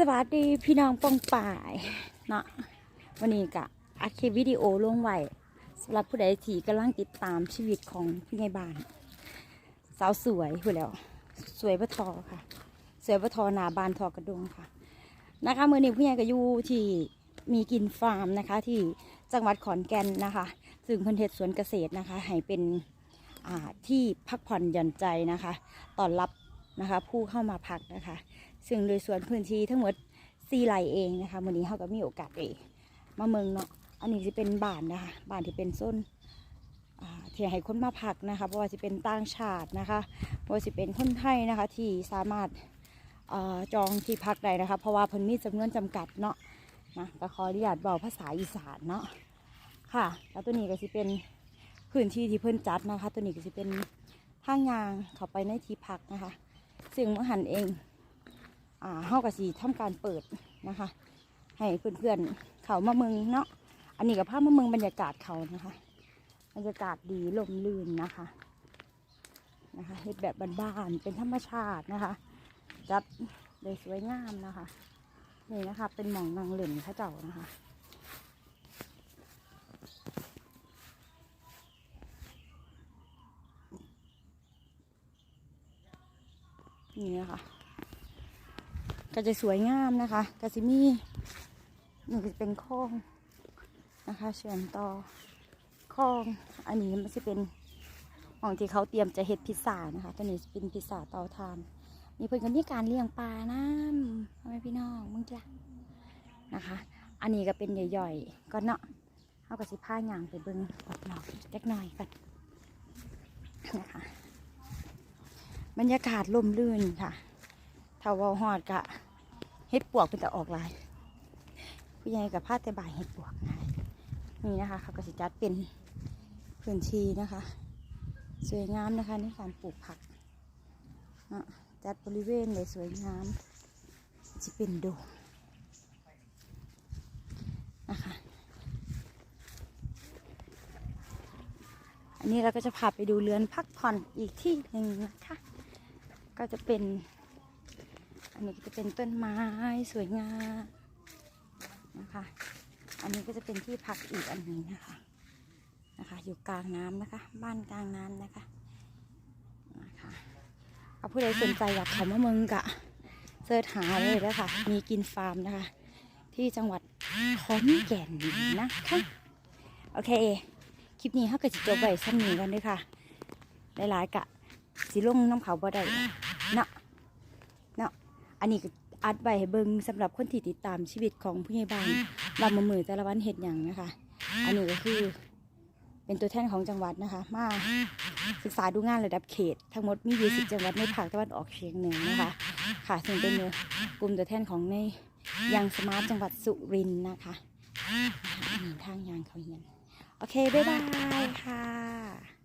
สวัสดีพี่น้องปองป่ายเนาะวันนี้กะอัดคลิปวิดีโอลงไว้สำหรับผู้ใดที่กำลังติดตามชีวิตของพี่ไงบ้าน สาวสวยผู้นแล้ว สวยปะทอค่ะ สวยปะทอหนาบานทอกระดงค่ะ นะคะเมื่อนี้ผู้ใหญ่ก็อยู่ที่มีกินฟาร์มนะคะ ที่จังหวัดขอนแก่นนะคะ ซึ่งเพิ่นเทศสวนเกษตรนะคะให้เป็นที่พักผ่อนหย่อนใจนะคะต้อนรับนะคะ ผู้เข้ามาพักนะคะ ซึ่งโดยส่วนพื้นที่ทั้งหมดสี่ไร่เองนะคะวันนี้เขาก็มีโอกาสเองมาเมืองเนาะอันนี้จะเป็นบ้านนะคะบ้านที่เป็นส้นที่ให้คนมาพักนะคะเพราะว่าจะเป็นต่างชาตินะคะเพราะว่าจะเป็นคนไทยนะคะที่สามารถอจองที่พักได้นะคะ เพราะว่าเพิ่นมีจำนวนจำกัดเนาะนะก็ขออนุญาตบอกภาษาอีสานเนาะค่ะ แล้วตัวนี้ก็จะเป็นพื้นที่ที่เพิ่นจัดนะคะ ตัวนี้ก็จะเป็นทางยางเข้าไปในที่พักนะคะ ซึ่งเมื่อหันเอง อ่าเฮากับสีทำการเปิดนะคะ ให้เพื่อนๆเขามาเมืองเนาะอันนี้กับภาพมาเมืองบรรยากาศเขานะคะ บรรยากาศดีลมลื่นนะคะนะคะเฮ็ดแบบบ้านๆเป็นธรรมชาตินะคะ จัดเลยสวยงามนะคะนี่นะคะ เป็นหมองนางเหล่นพระเจ้านะคะนี่นะคะ ก็จะสวยงามนะคะก็จะมีนี่ก็จะเป็นคลองนะคะเชื่อมต่อคลอง อันนี้มันจะเป็นของที่เขาเตรียมจะเฮ็ดพิซซ่านะคะตัวนี้เป็นพิซซ่าเตาถ่านนี่เพิ่อนก็มีการเลี้ยงปลาน้ำทำไมพี่น้องมึงจ้ะนะคะ อันนี้ก็เป็นย่อยๆก็เนาะเอากระสิผ้าหยางไปเบิ่งรอบๆเล็กน้อยกันนะคะบรรยากาศลมลื่นค่ะถ้าวาฮอดกะ เฮ็ดปวกเป็นแต่ออกลายผู้ใหญ่กับผ้าแต่บ่ายเฮ็ดปวกนี่นะคะเขาก็สิจัดเป็นพื้นที่นะคะ สวยงามนะคะในการปลูกผักจัดบริเวณเลยสวยงามจะเป็นโดมนะคะอันนี้เราก็จะพาไปดูเรือนพักผ่อนอีกที่หนึ่งนะคะ ก็จะเป็น อันนี้ก็จะเป็นต้นไม้สวยงามนะคะ อันนี้ก็จะเป็นที่พักอีกอันนึ่งนะคะ นะคะ อยู่กลางน้ำนะคะ บ้านกลางน้ำนะคะ นะคะเอาผู้ใดสนใจอยากเขามาเมืองกะเสิร์ชหาเลยนะคะ มีกินฟาร์มนะคะ ที่จังหวัดขอนแก่นนะคะ โอเค คลิปนี้เขาก็จะจบไว้สั้นนี้กันด้วยค่ะ หลายๆกะสิลงน้ำเขาบ่ได้นาะเนาะ อันนี้ก็อัดไว้ให้เบิ่งสำหรับคนที่ติดตามชีวิตของผู้ใหญ่บ้านวันมามือแต่ละวันเห็ดหยังนะคะ อันนี้ก็คือเป็นตัวแทนของจังหวัดนะคะ มาศึกษาดูงานระดับเขต ทั้งหมดมี 20 จังหวัดในภาคตะวันออกเฉียงเหนือนะคะ ค่ะซึ่งเป็นกลุ่มตัวแทนของในยังสมาร์ทจังหวัดสุรินทร์นะคะอันนี้ทางยางเขาเฮียน โอเค บ๊ายบายค่ะ